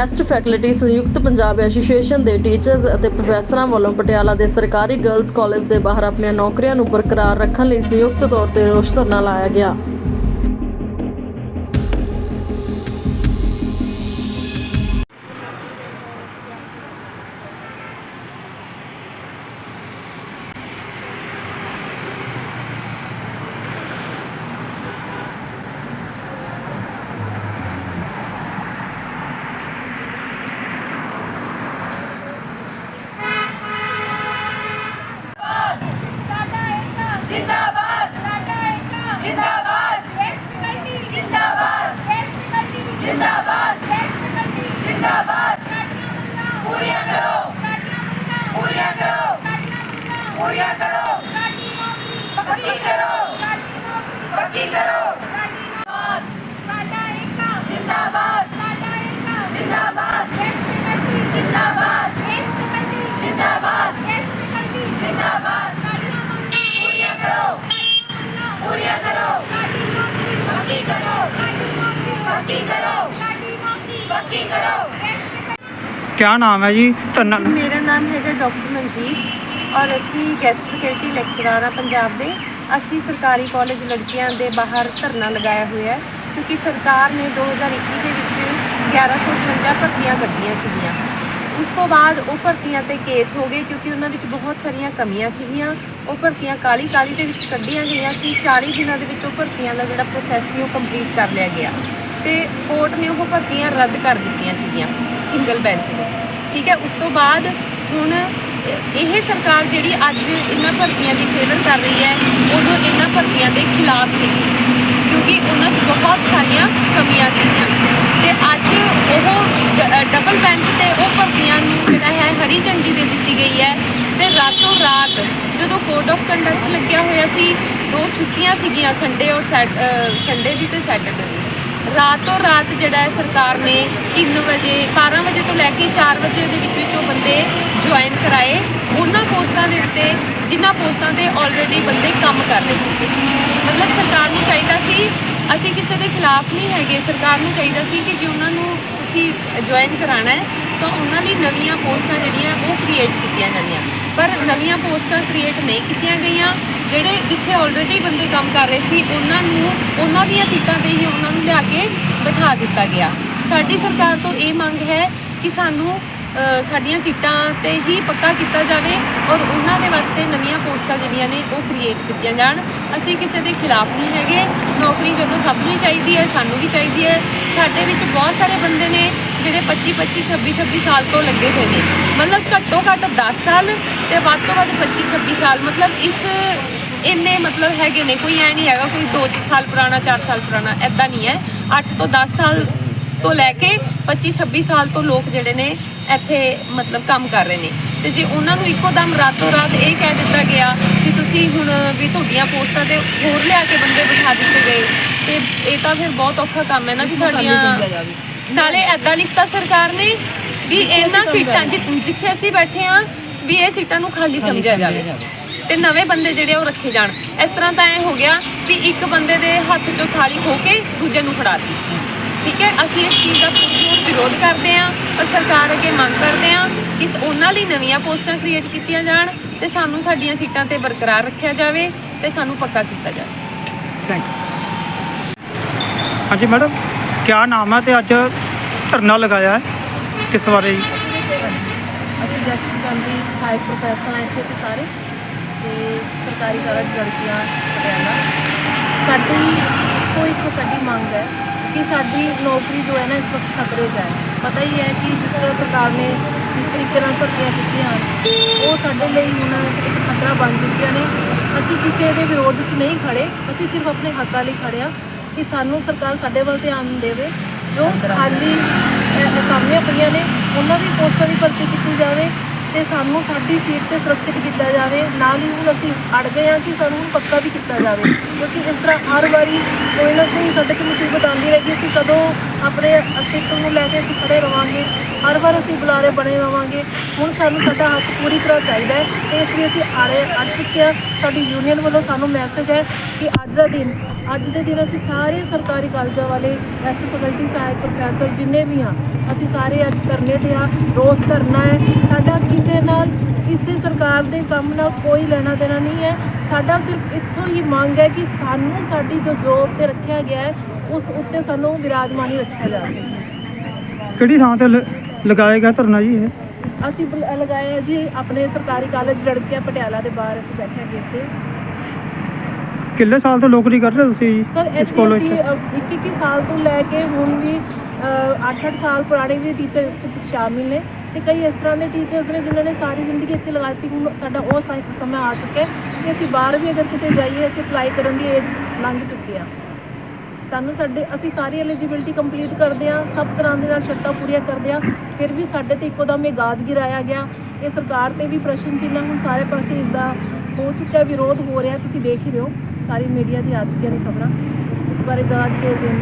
Best faculty ਸੰਯੁਕਤ Punjab association ਦੇ teachers ਅਤੇ ਪ੍ਰੋਫੈਸਰਾਂ ਵੱਲੋਂ ਪਟਿਆਲਾ ਦੇ ਸਰਕਾਰੀ ਗਰਲਜ਼ ਕਾਲਜ ਦੇ ਬਾਹਰ ਆਪਣੀਆਂ ਨੌਕਰੀਆਂ ਨੂੰ ਬਰਕਰਾਰ ਰੱਖਣ ਲਈ ਸੰਯੁਕਤ ਤੌਰ ਤੇ ਰੋਸ ਧਰਨਾ ਲਾਇਆ ਗਿਆ। ਪੱਕੀ ਕਰੋ। ਪੱਕੀ ਕਰੋ। ਸਾਡੀ ਨੌਕਰੀ ਸਾਡਾ ਏਕਾ ਜਿੰਦਾਬਾਦ। ਸਾਡਾ ਏਕਾ ਜਿੰਦਾਬਾਦ। ਦੇਸ਼ ਕਮੇਟੀ ਜਿੰਦਾਬਾਦ। ਦੇਸ਼ ਕਮੇਟੀ ਜਿੰਦਾਬਾਦ। ਦੇਸ਼ ਕਮੇਟੀ ਜਿੰਦਾਬਾਦ। ਸਾਡੀਆਂ ਮੰਗਾਂ ਪੂਰੀਆਂ ਕਰੋ। ਪੂਰੀਆਂ ਕਰੋ। ਸਾਡੀ ਨੌਕਰੀ ਪੱਕੀ ਕਰੋ। ਸਾਡੀ ਨੌਕਰੀ ਪੱਕੀ ਕਰੋ। ਸਾਡੀ ਨੌਕਰੀ ਪੱਕੀ ਕਰੋ। ਕਿਆ ਨਾਮ ਹੈ ਜੀ? ਮੇਰਾ ਨਾਮ ਹੈਗਾ ਡਾਕਟਰ ਮਨਜੀਤ। ਔਰ ਅਸੀਂ ਗੈਸਟ ਫੈਕਲਟੀ ਲੈਕਚਰਰ ਆ ਪੰਜਾਬ ਦੇ। ਅਸੀਂ ਸਰਕਾਰੀ ਕਾਲਜ ਲੜਕੀਆਂ ਦੇ ਬਾਹਰ ਧਰਨਾ ਲਗਾਇਆ ਹੋਇਆ ਹੈ, ਕਿਉਂਕਿ ਸਰਕਾਰ ਨੇ 2021 ਦੇ ਵਿੱਚ 1158 ਭਰਤੀਆਂ ਕੱਢੀਆਂ ਸੀਗੀਆਂ। ਉਸ ਤੋਂ ਬਾਅਦ ਉਹ ਭਰਤੀਆਂ ਤੇ ਕੇਸ ਹੋ ਗਏ, ਕਿਉਂਕਿ ਉਹਨਾਂ ਵਿੱਚ ਬਹੁਤ ਸਾਰੀਆਂ ਕਮੀਆਂ ਸੀਗੀਆਂ। ਉਹ ਭਰਤੀਆਂ ਕਾਲੀ ਕਾਲੀ ਦੇ ਵਿੱਚ ਕੱਢੀਆਂ ਗਈਆਂ ਸੀ। 40 ਦਿਨਾਂ ਦੇ ਵਿੱਚ ਉਹ ਭਰਤੀਆਂ ਦਾ ਜਿਹੜਾ ਪ੍ਰੋਸੈਸ ਸੀ, ਉਹ ਕੰਪਲੀਟ ਕਰ ਲਿਆ ਗਿਆ। ਤੇ ਕੋਰਟ ਨੇ ਉਹ ਭਰਤੀਆਂ ਰੱਦ ਕਰ ਦਿੱਤੀਆਂ ਸੀਗੀਆਂ ਸਿੰਗਲ ਬੈਂਚ ਨੇ। ਠੀਕ ਹੈ, ਉਸ ਤੋਂ ਬਾਅਦ ਹੁਣ ਇਹ ਸਰਕਾਰ ਜਿਹੜੀ ਅੱਜ ਇਹਨਾਂ ਭਰਤੀਆਂ ਦੀ ਫੇਵਰ ਕਰ ਰਹੀ ਹੈ, ਉਦੋਂ ਇਹਨਾਂ ਭਰਤੀਆਂ ਦੇ ਖਿਲਾਫ ਸੀਗੀ ਕਿਉਂਕਿ ਉਹਨਾਂ 'ਚ ਬਹੁਤ ਸਾਰੀਆਂ ਕਮੀਆਂ ਸੀਗੀਆਂ। ਤੇ ਅੱਜ ਉਹ ਡਬਲ ਬੈਂਚ ਤੇ ਉਹ ਭਰਤੀਆਂ ਨੂੰ ਜਿਹੜਾ ਹੈ ਹਰੀ ਝੰਡੀ ਦੇ ਦਿੱਤੀ ਗਈ ਹੈ। ਤੇ ਰਾਤੋਂ ਰਾਤ ਜਦੋਂ ਕੋਡ ਆਫ ਕੰਡਕਟ ਲੱਗਿਆ ਹੋਇਆ ਸੀ, ਦੋ ਛੁੱਟੀਆਂ ਸੀਗੀਆਂ ਸੰਡੇ ਔਰ ਸੰਡੇ ਦੀ ਤੇ ਸੈਟਰਡੇ ਦੀ। ਰਾਤੋਂ ਰਾਤ ਜਿਹੜਾ ਹੈ ਸਰਕਾਰ ਨੇ 3 ਵਜੇ 12 ਵਜੇ ਤੋਂ ਲੈ ਕੇ 4 ਵਜੇ ਦੇ ਵਿੱਚ ਵਿੱਚ ਉਹ ਬੰਦੇ ਜੁਆਇਨ ਕਰਾਏ, ਉਹਨਾਂ ਪੋਸਟਾਂ ਦੇ ਉੱਤੇ, ਜਿਨ੍ਹਾਂ ਪੋਸਟਾਂ ਤੇ ਆਲਰੇਡੀ ਬੰਦੇ ਕੰਮ ਕਰ ਰਹੇ ਸੀ ਮਤਲਬ ਸਰਕਾਰ ਨੂੰ ਚਾਹੀਦਾ ਸੀ, ਅਸੀਂ ਕਿਸੇ ਦੇ ਖਿਲਾਫ ਨਹੀਂ ਹੈਗੇ। ਸਰਕਾਰ ਨੂੰ ਚਾਹੀਦਾ ਸੀ ਕਿ ਜੇ ਉਹਨਾਂ ਨੂੰ ਤੁਸੀਂ ਜੁਆਇਨ ਕਰਾਣਾ ਹੈ, ਤਾਂ ਉਹਨਾਂ ਲਈ ਨਵੀਆਂ ਪੋਸਟਾਂ ਜਿਹੜੀਆਂ, ਉਹ ਕ੍ਰੀਏਟ ਕੀਤੀਆਂ ਜਾਂਦੀਆਂ ਪਰ ਨਵੀਆਂ ਪੋਸਟਾਂ ਕ੍ਰੀਏਟ ਨਹੀਂ ਕੀਤੀਆਂ ਗਈਆਂ, ਜਿਹੜੇ ਜਿੱਥੇ ਆਲਰੇਡੀ ਬੰਦੇ ਕੰਮ ਕਰ ਰਹੇ ਸੀ, ਉਹਨਾਂ ਨੂੰ, ਉਹਨਾਂ ਦੀਆਂ ਸੀਟਾਂ ਤੇ ਹੀ ਉਹਨਾਂ ਨੂੰ ਲਿਆ ਕੇ ਬਿਠਾ ਦਿੱਤਾ ਗਿਆ। ਸਾਡੀ ਸਰਕਾਰ ਤੋਂ ਇਹ ਮੰਗ ਹੈ ਕਿ ਸਾਨੂੰ ਸਾਡੀਆਂ ਸੀਟਾਂ ਤੇ ਹੀ ਪੱਕਾ ਕੀਤਾ ਜਾਵੇ ਔਰ ਉਹਨਾਂ ਦੇ ਵਾਸਤੇ ਨਵੀਆਂ ਪੋਸਟਾਂ ਜਿਹੜੀਆਂ ਨੇ ਉਹ ਕ੍ਰੀਏਟ ਕੀਤੀਆਂ ਜਾਣ। ਅਸੀਂ ਕਿਸੇ ਦੇ ਖਿਲਾਫ ਨਹੀਂ ਹੈਗੇ। ਨੌਕਰੀ ਜਦੋਂ ਸਭ ਨੂੰ ਹੀ ਚਾਹੀਦੀ ਹੈ, ਸਾਨੂੰ ਵੀ ਚਾਹੀਦੀ ਹੈ। ਸਾਡੇ ਵਿੱਚ ਬਹੁਤ ਸਾਰੇ ਬੰਦੇ ਨੇ ਜਿਹੜੇ 25 25 26 26 ਸਾਲ ਤੋਂ ਲੱਗੇ ਹੋਏ ਨੇ। ਮਤਲਬ ਘੱਟੋ ਘੱਟ 10 ਸਾਲ ਤੇ ਵੱਧ ਤੋਂ ਵੱਧ 25 26 ਸਾਲ। ਮਤਲਬ ਇਸ ਇੰਨੇ ਮਤਲਬ ਹੈਗੇ ਨੇ, ਕੋਈ ਐ ਨਹੀਂ ਹੈਗਾ ਕੋਈ 2 ਸਾਲ ਪੁਰਾਣਾ 4 ਸਾਲ ਪੁਰਾਣਾ ਐਦਾਂ ਨਹੀਂ ਹੈ। 8 ਤੋਂ 10 ਸਾਲ ਤੋਂ ਲੈ ਕੇ 25 26 ਸਾਲ ਤੋਂ ਲੋਕ ਜਿਹੜੇ ਨੇ ਇੱਥੇ ਮਤਲਬ ਕੰਮ ਕਰ ਰਹੇ ਨੇ। ਤੇ ਜੇ ਉਹਨਾਂ ਨੂੰ ਇੱਕੋ ਦਮ ਰਾਤੋਂ ਰਾਤ ਇਹ ਕਹਿ ਦਿੱਤਾ ਗਿਆ ਕਿ ਤੁਸੀਂ ਹੁਣ ਵੀ ਤੁਹਾਡੀਆਂ ਪੋਸਟਾਂ ਤੇ ਹੋਰ ਲਿਆ ਕੇ ਬੰਦੇ ਬਿਠਾ ਦਿੱਤੇ ਗਏ ਤੇ ਇਹ ਤਾਂ ਫਿਰ ਬਹੁਤ ਔਖਾ ਕੰਮ ਹੈ ਨਾ ਕਿ ਸਾਡੀਆਂ ਨਾਲੇ ਐਦਾਂ ਲਿਖਤਾ ਸਰਕਾਰ ਨੇ ਵੀ ਇਹਨਾਂ ਸੀਟਾਂ ਜਿੱਥੇ ਅਸੀਂ ਬੈਠੇ ਆ ਵੀ ਇਹ ਸੀਟਾਂ ਨੂੰ ਖਾਲੀ ਸਮਝਿਆ ਜਾਵੇ। ਤੇ ਨਵੇਂ ਬੰਦੇ ਜਿਹੜੇ ਉਹ ਰੱਖੇ ਜਾਣ। ਇਸ ਤਰ੍ਹਾਂ ਤਾਂ ਐ ਹੋ ਗਿਆ ਵੀ ਇੱਕ ਬੰਦੇ ਦੇ ਹੱਥ 'ਚੋਂ ਥਾਲੀ ਖੋ ਕੇ ਦੂਜੇ ਨੂੰ ਫੜਾ ਦਿੱਤੀ। ਠੀਕ ਹੈ? ਅਸੀਂ ਇਸ ਚੀਜ਼ ਦਾ ਪੁਰਜ਼ੋਰ ਵਿਰੋਧ ਕਰਦੇ ਹਾਂ ਪਰ ਸਰਕਾਰ ਅੱਗੇ ਮੰਗ ਕਰਦੇ ਹਾਂ ਕਿ ਉਹਨਾਂ ਲਈ ਨਵੀਆਂ ਪੋਸਟਾਂ ਕ੍ਰੀਏਟ ਕੀਤੀਆਂ ਜਾਣ ਤੇ ਸਾਨੂੰ ਸਾਡੀਆਂ ਸੀਟਾਂ ਤੇ ਬਰਕਰਾਰ ਰੱਖਿਆ ਜਾਵੇ ਤੇ ਸਾਨੂੰ ਪੱਕਾ ਕੀਤਾ ਜਾਵੇ। ਥੈਂਕ ਯੂ ਹਾਂਜੀ ਮੈਡਮ ਕਿਆ ਨਾਮ ਹੈ ਤੇ ਅੱਜ ਧਰਨਾ ਲਗਾਇਆ ਹੈ? ਕਿਸ ਬਾਰੇ? ਅਸੀਂ ਗੈਸਟ ਫੈਕਲਟੀ ਸਹਾਇਕ ਪ੍ਰੋਫੈਸਰ ਹਾਂ ਇੱਥੇ ਅਸੀਂ ਸਾਰੇ ਤੇ ਸਰਕਾਰੀ ਕਾਲਜ ਲੜਕੀਆਂ ਪਟਿਆਲਾ ਸਾਡੀ ਕੋਈ ਇੱਕ ਸਾਡੀ ਮੰਗ ਹੈ ਕਿ ਸਾਡੀ ਨੌਕਰੀ ਜੋ ਹੈ ਨਾ ਇਸ ਵਕਤ ਖਤਰੇ 'ਚ ਹੈ। ਪਤਾ ਹੀ ਹੈ ਕਿ ਜਿਸ ਤਰ੍ਹਾਂ ਸਰਕਾਰ ਨੇ ਜਿਸ ਤਰੀਕੇ ਨਾਲ ਭਰਤੀਆਂ ਕੀਤੀਆਂ ਹਨ ਉਹ ਸਾਡੇ ਲਈ ਹੁਣ ਇੱਕ ਖਤਰਾ ਬਣ ਚੁੱਕੀਆਂ ਨੇ। ਅਸੀਂ ਕਿਸੇ ਦੇ ਵਿਰੋਧ 'ਚ ਨਹੀਂ ਖੜੇ ਅਸੀਂ ਸਿਰਫ ਆਪਣੇ ਹੱਕਾਂ ਲਈ ਖੜੇ ਹਾਂ ਕਿ ਸਾਨੂੰ ਸਰਕਾਰ ਸਾਡੇ ਵੱਲ ਧਿਆਨ ਦੇਵੇ। ਜੋ ਖਾਲੀ ਅਹ, ਅਸਾਮੀਆਂ ਪਈਆਂ ਨੇ ਉਹਨਾਂ ਦੀ ਪੋਸਟਾਂ ਦੀ ਭਰਤੀ ਕੀਤੀ ਜਾਵੇ। ਤੇ ਸਾਨੂੰ ਸਾਡੀ ਸੀਟ ਤੇ ਸੁਰੱਖਿਅਤ ਕੀਤਾ ਜਾਵੇ, ਨਾਲ ਹੀ ਹੁਣ ਅਸੀਂ ਅੜ ਗਏ ਹਾਂ ਕਿ ਸਾਨੂੰ ਹੁਣ ਪੱਕਾ ਵੀ ਕੀਤਾ ਜਾਵੇ, ਕਿਉਂਕਿ ਇਸ ਤਰ੍ਹਾਂ ਹਰ ਵਾਰੀ ਕੋਈ ਨਾ ਕੋਈ ਸਾਡੇ ਤੇ ਮੁਸੀਬਤ ਆਉਂਦੀ ਰਹੇਗੀ, ਅਸੀਂ ਕਦੋਂ ਆਪਣੇ ਅਸਤਿਤਵ ਨੂੰ ਲੈ ਕੇ ਅਸੀਂ ਖੜੇ ਰਵਾਂਗੇ, ਹਰ ਵਾਰ ਅਸੀਂ ਬੁਲਾਰੇ ਬਣੇ ਰਵਾਂਗੇ, ਹੁਣ ਸਾਨੂੰ ਸਾਡਾ ਹੱਕ ਪੂਰੀ ਤਰ੍ਹਾਂ ਚਾਹੀਦਾ ਹੈ, ਤੇ ਇਸ ਲਈ ਅਸੀਂ ਆੜੇ ਅੜ ਚੁੱਕੇ ਹਾਂ, ਸਾਡੀ ਯੂਨੀਅਨ ਵੱਲੋਂ ਸਾਨੂੰ ਮੈਸੇਜ ਹੈ ਕਿ ਅੱਜ ਦਾ ਦਿਨ ਅੱਜ ਦੇ ਦਿਨ ਅਸੀਂ ਸਾਰੇ ਸਰਕਾਰੀ ਕਾਲਜਾਂ ਵਾਲੇ ਐਸ ਫੈਕਲਟੀ ਸਹਾਇਕ ਪ੍ਰੋਫੈਸਰ ਜਿੰਨੇ ਵੀ ਆ ਅਸੀਂ ਸਾਰੇ ਅੱਜ ਧਰਨੇ ਤੇ ਆ ਰੋਸ ਕਰਨਾ ਹੈ। ਸਾਡਾ ਕਿਸੇ ਨਾਲ ਕਿਸੇ ਸਰਕਾਰ ਦੇ ਕੰਮ ਨਾਲ ਕੋਈ ਲੈਣਾ ਦੇਣਾ ਨਹੀਂ ਹੈ। ਸਾਡਾ ਸਿਰਫ ਇੱਥੋਂ ਹੀ ਮੰਗ ਹੈ ਕਿ ਸਾਨੂੰ ਸਾਡੀ ਜੋ ਜੋਬ ਤੇ ਰੱਖਿਆ ਗਿਆ ਹੈ ਉਸ ਉੱਤੇ ਸਾਨੂੰ ਵਿਰਾਜਮਾਨੀ ਰੱਖਿਆ ਜਾਵੇ। ਕਿਹੜੀ ਥਾਂ ਤੇ ਲ- ਲਗਾਇਆ ਗਿਆ ਧਰਨਾ ਜੀ ਇਹ? ਅਸੀਂ ਹੈ ਜੀ ਆਪਣੇ ਸਰਕਾਰੀ ਕਾਲਜ ਲੜਕੀਆਂ ਪਟਿਆਲਾ ਦੇ ਬਾਹਰ ਅਸੀਂ ਬੈਠੇ ਹਾਂ ਇੱਥੇ। ਕਿੰਨੇ ਸਾਲ ਤੋਂ ਨੌਕਰੀ ਕਰ ਰਹੇ ਹੋ ਤੁਸੀਂ ਜੀ ਸਰ ਇਸ ਇੱਥੇ ਕਾਲਜ ਅਸੀਂ 'ਚ 21 ਸਾਲ ਤੋਂ ਲੈ ਕੇ ਹੁਣ ਵੀ 8-8 ਸਾਲ ਪੁਰਾਣੇ ਵੀ ਟੀਚਰ ਇਸ ਵਿੱਚ ਸ਼ਾਮਿਲ ਨੇ ਤੇ ਕਈ ਇਸ ਤਰ੍ਹਾਂ ਦੇ ਟੀਚਰਸ ਨੇ ਜਿਨ੍ਹਾਂ ਨੇ ਸਾਰੀ ਜ਼ਿੰਦਗੀ ਇੱਥੇ ਲਗਾਤੀ ਹੁਣ ਸਾਡਾ ਉਹ ਸਾ- ਸਮਾਂ ਆ ਚੁੱਕਾ ਹੈ ਕਿ ਅਸੀਂ ਬਾਹਰ ਵੀ ਅਗਰ ਕਿਤੇ ਜਾਈਏ ਅਸੀਂ ਅਪਲਾਈ ਕਰਨ ਦੀ ਏਜ ਲੰਘ ਚੁੱਕੀ ਆ। ਸਾਨੂੰ ਸਾਡੇ ਅਸੀਂ ਸਾਰੀ ਐਲੀਜੀਬਿਲਟੀ ਕੰਪਲੀਟ ਕਰਦੇ ਆ ਸਭ ਤਰ੍ਹਾਂ ਦੇ ਨਾਲ ਸ਼ਰਤਾਂ ਪੂਰੀਆਂ ਕਰਦੇ ਆ ਫਿਰ ਵੀ ਸਾਡੇ ਤੇ ਇੱਕੋ ਦਮ ਇਹ ਗਾਜ ਗਿਰਾਇਆ ਗਿਆ। ਇਹ ਸਰਕਾਰ ਤੇ ਵੀ ਪ੍ਰਸ਼ਨ ਚਿੰਨ੍ਹ ਹੁਣ ਸਾਰੇ ਪਾਸੇ ਇਸ ਦਾ ਹੋ ਚੁੱਕਾ ਵਿਰੋਧ ਹੋ ਰਿਹਾ ਤੁਸੀਂ ਦੇਖ ਹੀ ਰਹੇ ਹੋ। ਸਾਰੀ ਮੀਡੀਆ ਦੀ ਆ ਚੁੱਕੀਆਂ ਨੇ ਖਬਰਾਂ ਇਸ ਬਾਰੇ ਗਾਜ ਕੇ ਦੇ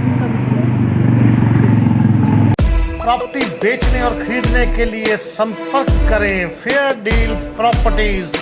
प्रॉपर्टी बेचने और खरीदने के लिए संपर्क करें फेयर डील प्रॉपर्टीज